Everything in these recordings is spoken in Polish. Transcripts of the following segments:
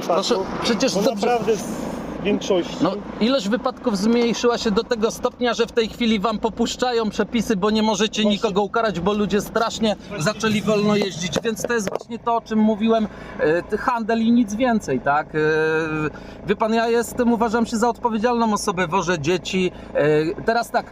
wypadków. Proszę, przecież no dobrze- naprawdę większości. No, ilość wypadków zmniejszyła się do tego stopnia, że w tej chwili wam popuszczają przepisy, bo nie możecie Właśnie. nikogo ukarać, bo ludzie strasznie zaczęli wolno jeździć. Więc to jest właśnie to, o czym mówiłem, e, handel i nic więcej, tak? E, Wie pan, ja jestem, uważam się za odpowiedzialną osobę, wożę dzieci. E, Teraz tak,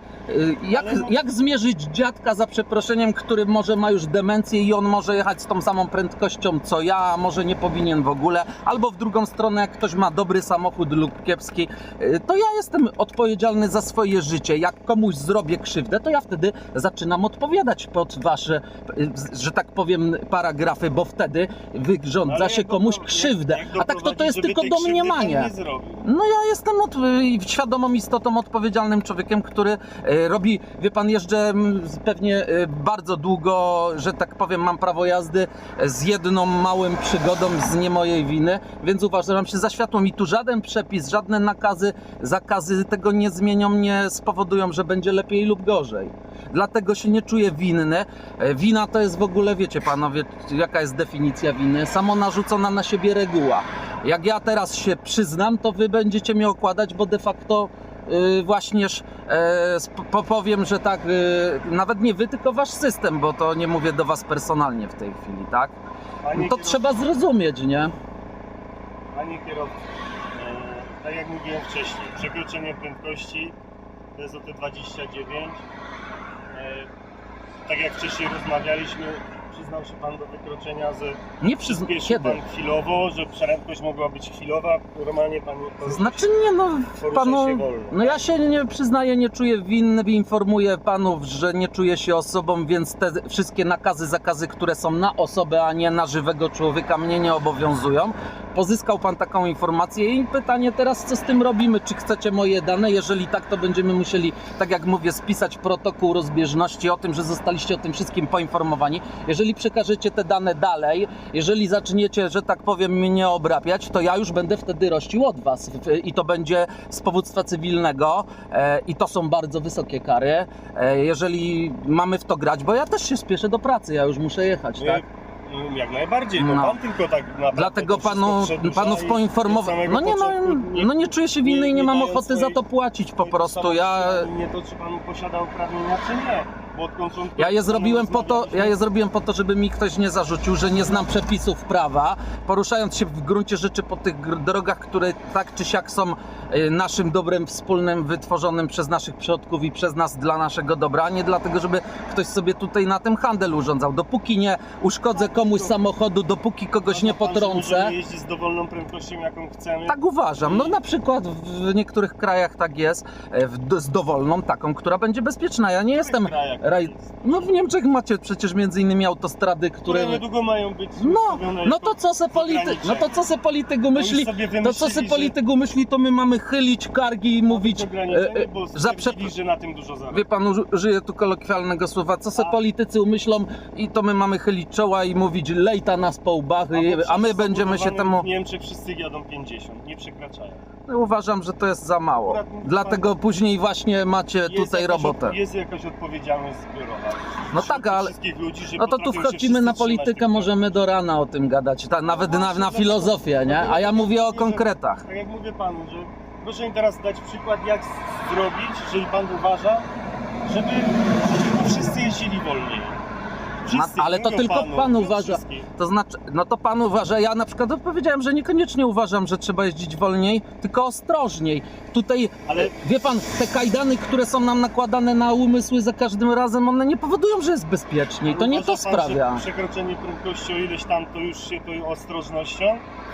jak, jak zmierzyć dziadka za przeproszeniem, który może ma już demencję i on może jechać z tą samą prędkością co ja, a może nie powinien w ogóle, albo w drugą stronę, jak ktoś ma dobry samochód lub kiepski, y, to ja jestem odpowiedzialny za swoje życie. Jak komuś zrobię krzywdę, to ja wtedy zaczynam odpowiadać pod wasze, y, że tak powiem, paragrafy, bo wtedy wyrządza się komuś krzywdę. A tak to to jest tylko domniemanie. No ja jestem od, y, świadomą istotą, odpowiedzialnym człowiekiem, który robi, wie pan, jeżdżę mm, pewnie bardzo długo, że tak powiem, mam prawo jazdy z jedną małym przygodą z nie mojej winy, więc uważam się za światłą i tu żaden przepis, żadne nakazy, zakazy tego nie zmienią, nie spowodują, że będzie lepiej lub gorzej. Dlatego się nie czuję winny. E, Wina to jest w ogóle, wiecie panowie, jaka jest definicja winy? Samo narzucona na siebie reguła. Jak ja teraz się przyznam, to wy będziecie mnie okładać, bo de facto yy, właśnież e, sp- po- powiem, że tak, yy, nawet nie wy, tylko wasz system, bo to nie mówię do was personalnie w tej chwili, tak? No to trzeba zrozumieć, nie? Panie kierowco, e, tak jak mówiłem wcześniej, przekroczenie prędkości to jest o te 29. E, tak jak wcześniej rozmawialiśmy, przyznał się Pan do wykroczenia, że Nie przyspieszył? Pan chwilowo, że prędkość mogła być chwilowa, normalnie Pan pan Znaczy nie no, porusza panu, się wolno. no ja się nie przyznaję, nie czuję winny, informuję panów, że nie czuję się osobą, więc te wszystkie nakazy, zakazy, które są na osobę, a nie na żywego człowieka mnie nie obowiązują. Pozyskał pan taką informację i pytanie teraz, co z tym robimy? Czy chcecie moje dane? Jeżeli tak, to będziemy musieli, tak jak mówię, spisać protokół rozbieżności o tym, że zostaliście o tym wszystkim poinformowani. Jeżeli przekażecie te dane dalej, jeżeli zaczniecie, że tak powiem, mnie obrabiać, to ja już będę wtedy rościł od was i to będzie z powództwa cywilnego e, i to są bardzo wysokie kary. E, jeżeli mamy w to grać, bo ja też się spieszę do pracy, ja już muszę jechać, tak? No, Jak najbardziej, no, No. Pan tylko tak naprawdę Dlatego to wszystko panu, przedłuża panów i od samego No nie, no, początku no nie czuję się winny i nie nie mam dając ochoty za to płacić po prostu. Ja, Nie to, czy Pan posiada uprawnienia, czy nie. Bo od początku Ja je zrobiłem po to, ja je zrobiłem po to, żeby mi ktoś nie zarzucił, że nie znam przepisów prawa, poruszając się w gruncie rzeczy po tych gr- drogach, które tak czy siak są y, naszym dobrem wspólnym, wytworzonym przez naszych przodków i przez nas dla naszego dobra, a nie dlatego, żeby ktoś sobie tutaj na tym handel urządzał. Dopóki nie uszkodzę komuś samochodu, dopóki kogoś nie pan, że potrącę, Możemy jeździć z dowolną prędkością, jaką chcemy. tak uważam. No na przykład w niektórych krajach tak jest, e, w, z dowolną taką, która będzie bezpieczna. Ja nie jestem... krajach raj-? No w Niemczech macie przecież między innymi autostrady, Które niedługo mają być No, no jako to co se polityk, no to co se polityk Bo już myśli, sobie to wymyślili, co se że- polityk myśli, to my mamy chylić kargi i mówić, e, ograniczenie, e, bo za prze... stwierdzili, że na tym dużo zarobią. Wie pan, uży- użyję tu kolokwialnego słowa, co se A- politycy umyślą i to my mamy chylić czoła i mówić lejta nas po łbach, a my będziemy się temu... W Niemczech wszyscy jadą 50, nie przekraczają. Uważam, że to jest za mało. Dlatego później właśnie macie Jest tutaj jakaś robotę. Od, jest jakaś odpowiedzialność zbiorowa. No Wśród tak, ale- ludzi, No to tu wchodzimy na politykę, możemy do rana o tym gadać, ta, nawet na, właśnie, na dlatego- filozofię, nie? A ja mówię o konkretach. Tak jak mówię panu, że proszę mi teraz dać przykład, jak zrobić, jeżeli pan uważa, żeby, żeby wszyscy jeździli wolniej. Wszyscy, ale to mówią tylko panu, pan nie uważa. wszystkich. To znaczy, no to pan uważa, ja na przykład powiedziałem, że niekoniecznie uważam, że trzeba jeździć wolniej, tylko ostrożniej. Tutaj, Ale- wie pan, te kajdany, które są nam nakładane na umysły za każdym razem, one nie powodują, że jest bezpieczniej. To nie to Uważa pan, sprawia. Przekroczenie prędkości o ileś tam, to już się to ostrożnością.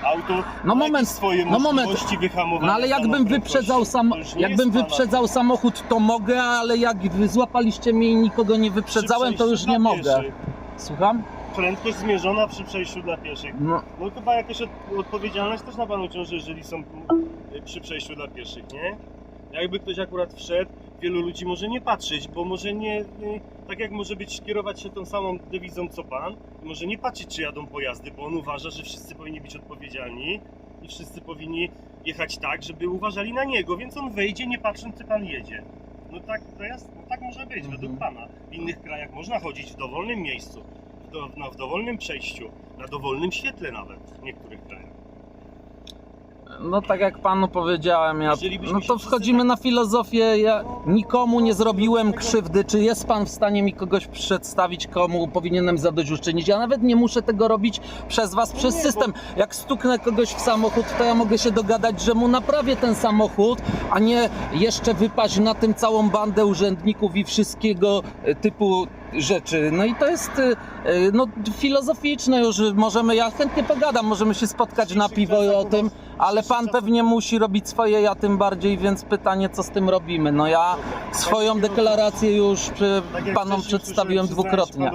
Auto No ma moment, swoje no moment. możliwości wyhamowania. No ale jakbym wyprzedzał, sam, To już nie jakbym jest pana- wyprzedzał samochód, to mogę, ale jak wy złapaliście mnie i nikogo nie przy wyprzedzałem, to przejściu już nie mogę. pieszych. Słucham? Prędkość zmierzona przy przejściu dla pieszych. No, No chyba jakaś od, odpowiedzialność też na panu ciąży, jeżeli są y, przy przejściu dla pieszych, nie? Jakby ktoś akurat wszedł, wielu ludzi może nie patrzeć, bo może nie, y, tak jak może być, kierować się tą samą dewizą co pan, może nie patrzeć czy jadą pojazdy, bo on uważa, że wszyscy powinni być odpowiedzialni i wszyscy powinni jechać tak, żeby uważali na niego, więc on wejdzie nie patrząc czy pan jedzie. No tak, to jest, no tak może być, Mhm. według pana. W innych krajach można chodzić w dowolnym miejscu, w, do, no, w dowolnym przejściu, na dowolnym świetle nawet w niektórych krajach. No tak jak panu powiedziałem, ja, no to wchodzimy tak- na filozofię, ja nikomu nie zrobiłem krzywdy, czy jest pan w stanie mi kogoś przedstawić, komu powinienem zadośćuczynić? Ja nawet nie muszę tego robić przez was, No przez system. Jak stuknę kogoś w samochód, to ja mogę się dogadać, że mu naprawię ten samochód, a nie jeszcze wypaść na tym całą bandę urzędników i wszystkiego e, typu rzeczy. No i to jest e, e, no, filozoficzne już, możemy, ja chętnie pogadam, możemy się spotkać na piwo i o tym, ale pan pewnie musi robić swoje, ja tym bardziej, więc pytanie, co z tym robimy? No ja swoją deklarację już e, Tak panom przedstawiłem dwukrotnie.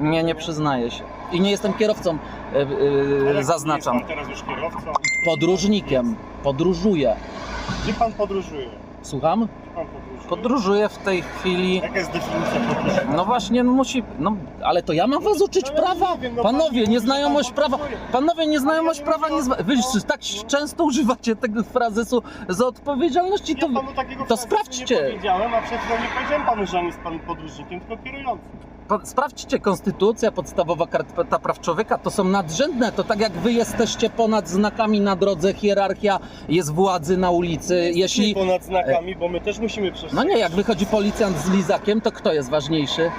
Nie, nie przyznaję się. I nie jestem kierowcą, zaznaczam. Podróżnikiem, podróżuję. Gdzie pan podróżuje? Słucham? Pan podróżuje? Podróżuję w tej chwili. Jaka jest definicja podróży? No właśnie, no musi. No, ale to ja mam was uczyć prawa? no Panowie, nieznajomość prawa. Panowie, nieznajomość prawa nie zna... Wy tak często używacie tego frazesu za odpowiedzialności, to. Ja panu takiego to frazesu sprawdźcie. Nie powiedziałem, a przed chwilą nie powiedziałem panu, że on jest pan podróżnikiem, tylko kierującym. Sprawdźcie, konstytucja, podstawowa karta praw człowieka to są nadrzędne. To tak jak wy jesteście ponad znakami na drodze, hierarchia jest władzy na ulicy. Jeśli. Ponad znakami, bo my też musimy przestrzegać. No nie, jak wychodzi policjant z lizakiem, to kto jest ważniejszy?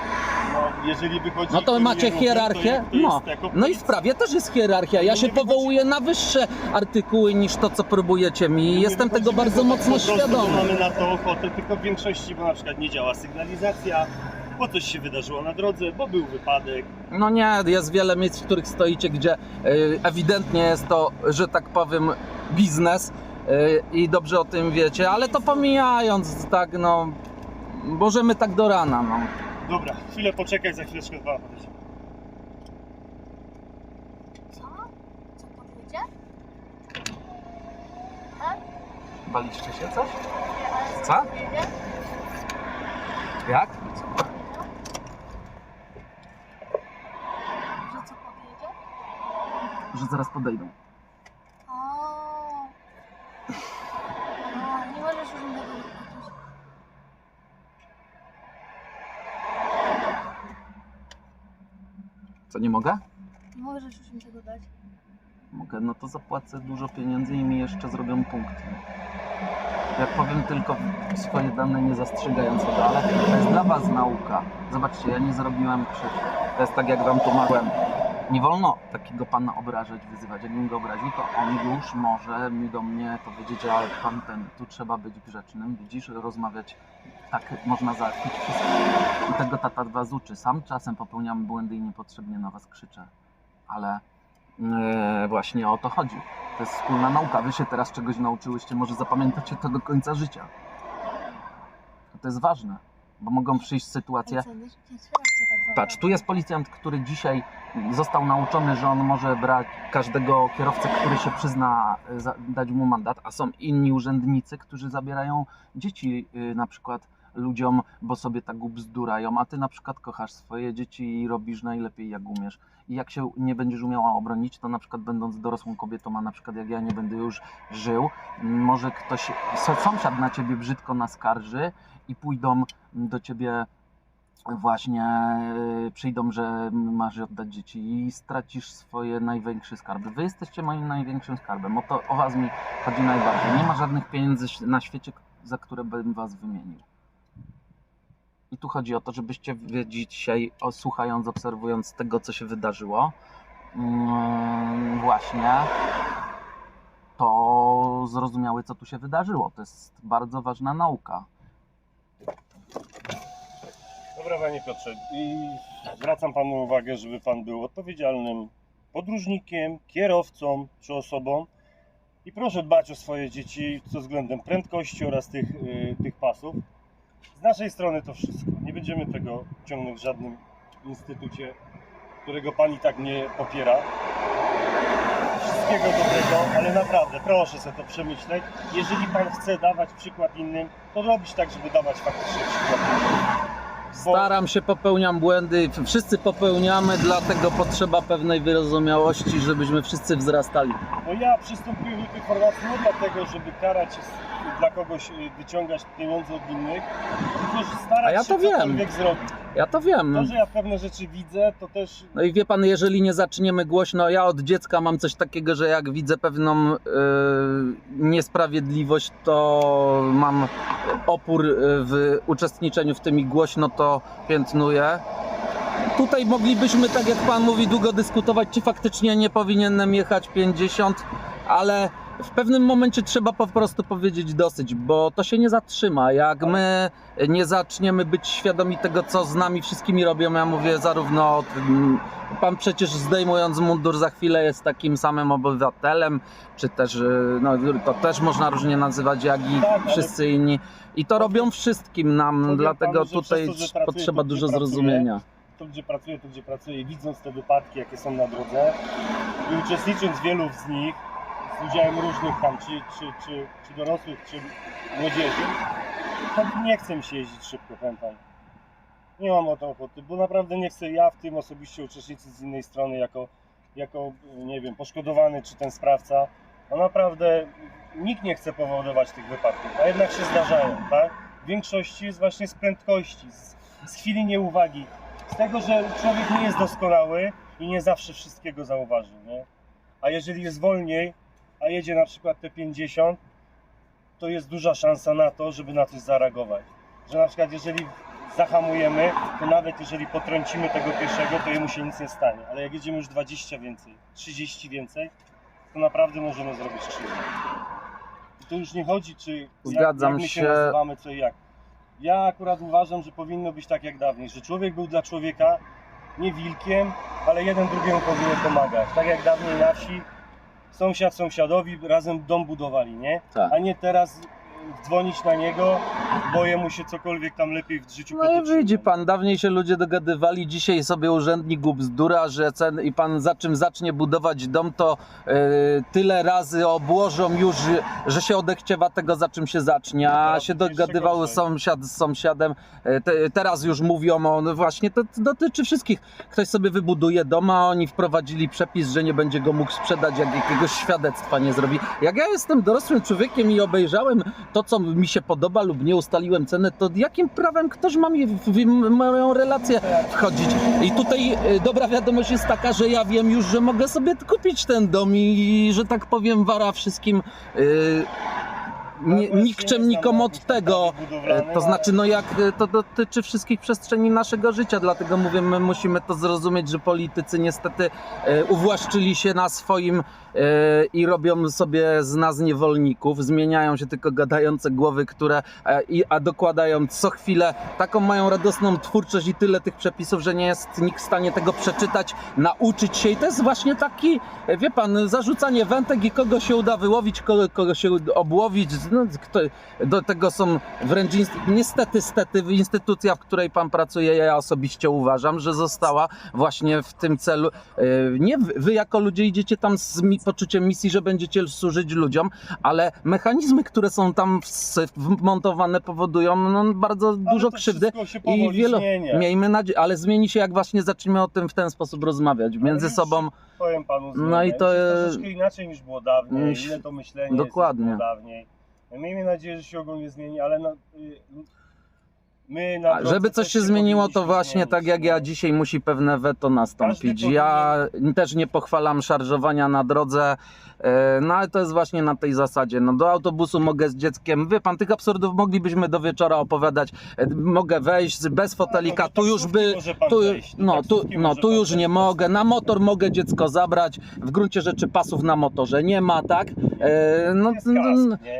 No, jeżeli wychodzi... No to macie hierarchię? To No. No i w prawie też jest hierarchia. Ja No się powołuję na wyższe artykuły niż to, co próbujecie mi. Nie Jestem tego bardzo po- mocno świadomy. Mamy na to ochotę, tylko w większości, bo na przykład nie działa sygnalizacja, bo coś się wydarzyło na drodze, bo był wypadek. No nie, jest wiele miejsc, w których stoicie, gdzie y, ewidentnie jest to, że tak powiem, biznes y, i dobrze o tym wiecie, ale to pomijając, tak no, możemy tak do rana, no. Dobra, chwilę poczekaj, za chwileczkę dwa podejdzie. Co? Co powiedzie? Baliście się coś? Co? Jak? Co powiedział? Że co powiedzie? Że zaraz podejdą. O. Nie możesz już powiedzieć. Co, nie mogę? Nie możesz już mi tego dać. Mogę, no to zapłacę dużo pieniędzy i mi jeszcze zrobią punkt. Jak powiem tylko swoje dane nie zastrzegając tego, ale to jest dla was nauka. Zobaczcie, ja nie zrobiłem krzywdy. To jest tak jak wam tłumaczyłem. Nie wolno takiego pana obrażać, wyzywać. Jakbym go obraził, to on już może mi do mnie powiedzieć, ale pan ten, tu trzeba być grzecznym, widzisz, rozmawiać. Tak można załatwić wszystko. I tego tata was uczy. Sam czasem popełniam błędy i niepotrzebnie na was krzyczę. Ale e, właśnie o to chodzi. To jest wspólna nauka. Wy się teraz czegoś nauczyłyście, może zapamiętacie to do końca życia. To jest ważne, bo mogą przyjść sytuacje. Patrz, tu jest policjant, który dzisiaj został nauczony, że on może brać każdego kierowcę, który się przyzna, e, dać mu mandat, a są inni urzędnicy, którzy zabierają dzieci y, na przykład ludziom, bo sobie tak bzdurają, a ty na przykład kochasz swoje dzieci i robisz najlepiej jak umiesz. I jak się nie będziesz umiała obronić, to na przykład będąc dorosłą kobietą, a na przykład jak ja nie będę już żył, może ktoś, sąsiad na ciebie brzydko naskarży i pójdą do ciebie właśnie y, przyjdą, że masz oddać dzieci i stracisz swoje największe skarby. Wy jesteście moim największym skarbem. O, to, o was mi chodzi najbardziej. Nie ma żadnych pieniędzy na świecie, za które bym was wymienił. I tu chodzi o to, żebyście wy dzisiaj, słuchając, obserwując tego, co się wydarzyło, mm, właśnie to zrozumiały, co tu się wydarzyło. To jest bardzo ważna nauka. Dobra, panie Piotrze, i zwracam panu uwagę, żeby pan był odpowiedzialnym podróżnikiem, kierowcą czy osobą i proszę dbać o swoje dzieci co względem prędkości oraz tych, y, tych pasów. Z naszej strony to wszystko. Nie będziemy tego ciągnąć w żadnym instytucie, którego pan i tak nie popiera. Wszystkiego dobrego, ale naprawdę proszę sobie to przemyśleć. Jeżeli pan chce dawać przykład innym, to robić tak, żeby dawać faktycznie przykład innym. Staram się, popełniam błędy, wszyscy popełniamy, dlatego potrzeba pewnej wyrozumiałości, żebyśmy wszyscy wzrastali. No ja przystąpiłem do tej formacji nie dlatego, żeby karać dla kogoś, y, wyciągać pieniądze od innych, tylko że starać A ja się to wiem. cokolwiek zrobić. Ja to wiem. To, że ja pewne rzeczy widzę, to też No i wie pan, jeżeli nie zaczniemy głośno, ja od dziecka mam coś takiego, że jak widzę pewną e, niesprawiedliwość, to mam opór e, w uczestniczeniu w tym i głośno to piętnuję. Tutaj moglibyśmy, tak jak pan mówi, długo dyskutować, czy faktycznie nie powinienem jechać 50, ale w pewnym momencie trzeba po prostu powiedzieć dosyć, bo to się nie zatrzyma. Jak my nie zaczniemy być świadomi tego, co z nami wszystkimi robią, ja mówię zarówno pan przecież zdejmując mundur za chwilę jest takim samym obywatelem, czy też, y, no to też można różnie nazywać, jak i Tak, wszyscy inni. I to robią wszystkim nam, Powiem dlatego panu, tutaj pracuję potrzeba tu, dużo gdzie pracuję, zrozumienia. to gdzie pracuję, to gdzie pracuję, widząc te wypadki, jakie są na drodze i uczestnicząc w wielu z nich, udziałem różnych tam, czy, czy, czy, czy dorosłych, czy młodzieży, to nie chcę mi się jeździć szybko, panu. Nie mam o to ochoty, bo naprawdę nie chcę ja w tym osobiście uczestniczyć z innej strony jako, jako nie wiem, poszkodowany czy ten sprawca. No naprawdę nikt nie chce powodować tych wypadków, a jednak się zdarzają, tak? W większości jest właśnie z prędkości, z, z chwili nieuwagi, z tego, że człowiek nie jest doskonały i nie zawsze wszystkiego zauważy, nie? A jeżeli jest wolniej, a jedzie na przykład te 50, to jest duża szansa na to, żeby na coś zareagować. Że na przykład jeżeli zahamujemy, to nawet jeżeli potrącimy tego pieszego, to jemu się nic nie stanie. Ale jak jedziemy już 20 więcej, 30 więcej, to naprawdę możemy zrobić krzywdę. I to już nie chodzi, czy jak, Zgadzam jak my się się. nazywamy, co i jak. Ja akurat uważam, że powinno być tak jak dawniej, że człowiek był dla człowieka nie wilkiem, ale jeden drugiemu powinien pomagać. Tak jak dawniej na wsi, sąsiad sąsiadowi razem dom budowali, nie? Tak. A nie teraz dzwonić na niego, bo jemu się cokolwiek tam lepiej w życiu No i potoczyło. widzi pan, dawniej się ludzie dogadywali, dzisiaj sobie urzędnik bzdura, że cen i pan za czym zacznie budować dom, to e, tyle razy obłożą już, że się odechciewa tego, za czym się zacznie, a teraz się to jeszcze dogadywał gorzej. sąsiad z sąsiadem. E, te, teraz już mówią o, no właśnie, to, to dotyczy wszystkich. Ktoś sobie wybuduje dom, a oni wprowadzili przepis, że nie będzie go mógł sprzedać, jak jakiegoś świadectwa nie zrobi. Jak ja jestem dorosłym człowiekiem i obejrzałem to, co mi się podoba lub nie ustaliłem cenę, to jakim prawem ktoś ma mi w, moją relację wchodzić? I tutaj y, dobra wiadomość jest taka, że ja wiem już, że mogę sobie kupić ten dom i, że tak powiem wara wszystkim y, nie, nikczemnikom znam od tego. E, To znaczy, no jak e, to dotyczy wszystkich przestrzeni naszego życia, dlatego mówię, my musimy to zrozumieć, że politycy niestety e, uwłaszczyli się na swoim e, i robią sobie z nas niewolników, zmieniają się tylko gadające głowy, które, e, a dokładają co chwilę taką mają radosną twórczość i tyle tych przepisów, że nie jest nikt w stanie tego przeczytać, nauczyć się i to jest właśnie taki, e, wie pan, zarzucanie wętek i kogo się uda wyłowić, kogo, kogo się obłowić, no, kto, do tego są wręcz niestety, stety, instytucja, w której pan pracuje, ja osobiście uważam, że została właśnie w tym celu. e, Nie wy, wy jako ludzie idziecie tam z mi, poczuciem misji, że będziecie służyć ludziom, ale mechanizmy, które są tam wmontowane powodują no, bardzo Ale dużo krzywdy. I wielu, zmienia. miejmy nadzieję, ale zmieni się jak właśnie zaczniemy o tym w ten sposób rozmawiać między sobą. Powiem panu, No i to, jest troszeczkę inaczej niż było dawniej, inne to myślenie dokładnie. było dawniej. Miejmy nadzieję, że się ogólnie zmieni, ale no, y, my na A drodze żeby coś też się zmieniło, to powinniśmy właśnie tak jak ja dzisiaj musi pewne weto nastąpić. Każdy Ja też nie pochwalam szarżowania na drodze, no ale to jest właśnie na tej zasadzie. No do autobusu mogę z dzieckiem, wie pan, tych absurdów moglibyśmy do wieczora opowiadać. E, Mogę wejść bez fotelika, tu już by... Tu, no, tu, no, tu już nie mogę. Na motor mogę dziecko zabrać. W gruncie rzeczy pasów na motorze nie ma, tak? E, no,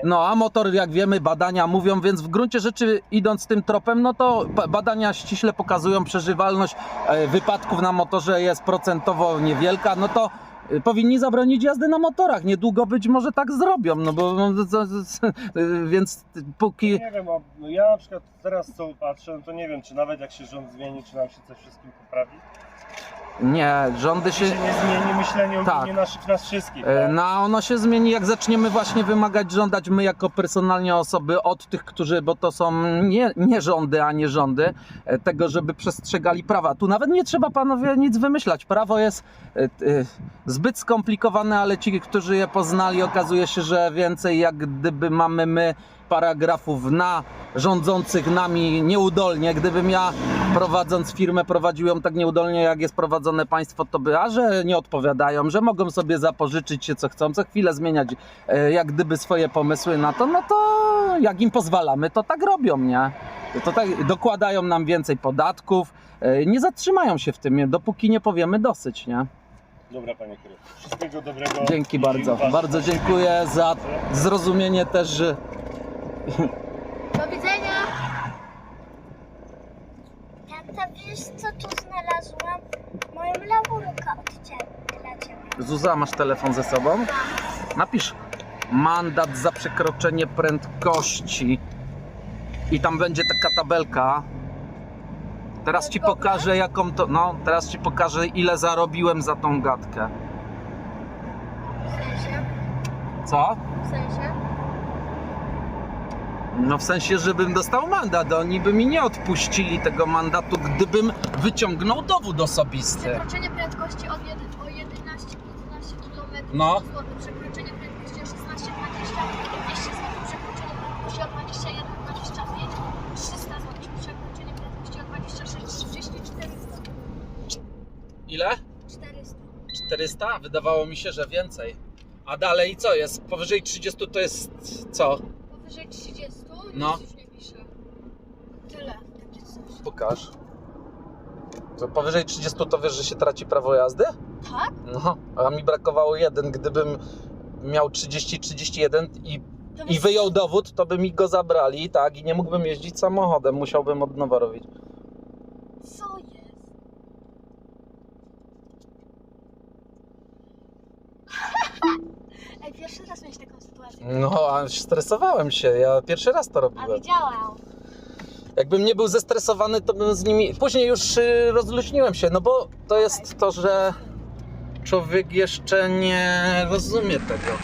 no, a motor, jak wiemy, badania mówią, więc w gruncie rzeczy idąc tym tropem, no to ba- badania ściśle pokazują przeżywalność e, wypadków na motorze jest procentowo niewielka, no to e, powinni zabronić jazdy na motorach. Niedługo być może tak zrobią, no bo no, więc póki Nie wiem, no ja na przykład teraz co patrzę, no to nie wiem, czy nawet jak się rząd zmieni, czy nam się coś wszystkim poprawi. Nie, rządy się się nie zmieni myślenie Tak. naszych, nas wszystkich. E, tak? No ono się zmieni, jak zaczniemy właśnie wymagać, żądać my jako personalnie osoby od tych, którzy, bo to są nie, nie rządy, a nie rządy, e, tego, żeby przestrzegali prawa. Tu nawet nie trzeba panowie nic wymyślać. Prawo jest e, zbyt skomplikowane, ale ci, którzy je poznali, okazuje się, że więcej jak gdyby mamy my paragrafów na rządzących nami nieudolnie. Gdybym ja prowadząc firmę prowadził ją tak nieudolnie, jak jest prowadzone państwo, to by, a że nie odpowiadają, że mogą sobie zapożyczyć się co chcą, co chwilę zmieniać e, jak gdyby swoje pomysły na to, no to jak im pozwalamy, to tak robią, nie? To tak, dokładają nam więcej podatków, e, nie zatrzymają się w tym, dopóki nie powiemy dosyć, nie? Dobra, panie kierowco. Wszystkiego dobrego. Dzięki bardzo. Bardzo dziękuję za zrozumienie też, że Do widzenia! Tata, wiesz co tu znalazłam? Moją laurkę od ciebie, dla ciebie. Zuza, masz telefon ze sobą? Napisz mandat za przekroczenie prędkości i tam będzie taka tabelka. Teraz ci pokażę jaką to, no teraz ci pokażę ile zarobiłem za tą gadkę. W sensie? Co? W sensie? No w sensie, żebym dostał mandat, oni by mi nie odpuścili tego mandatu, gdybym wyciągnął dowód osobisty. Przekroczenie prędkości od jedy, o 11-15 km No. zł. Przekroczenie prędkości o 16-20 200 zł. Przekroczenie prędkości o 21-25 300 zł. Przekroczenie prędkości o 26-30 400 Ile? 400 400? Wydawało mi się, że więcej. A dalej co jest? Powyżej 30 to jest co? Powyżej 30 No. Tyle. Takie coś. Pokaż. To powyżej 30 to wiesz, że się traci prawo jazdy? Tak? No, a mi brakowało jeden. Gdybym miał 30-31 i, To i wyjął dowód, to by mi go zabrali, tak? I nie mógłbym jeździć samochodem, musiałbym od nowa robić. Co jest? Ej, pierwszy raz miałeś taką sytuację. No, a stresowałem się, ja pierwszy raz to A robiłem. widziałam. Jakbym nie był zestresowany, to bym z nimi. Później już y, rozluźniłem się, no bo to jest to, że człowiek jeszcze nie rozumie tego.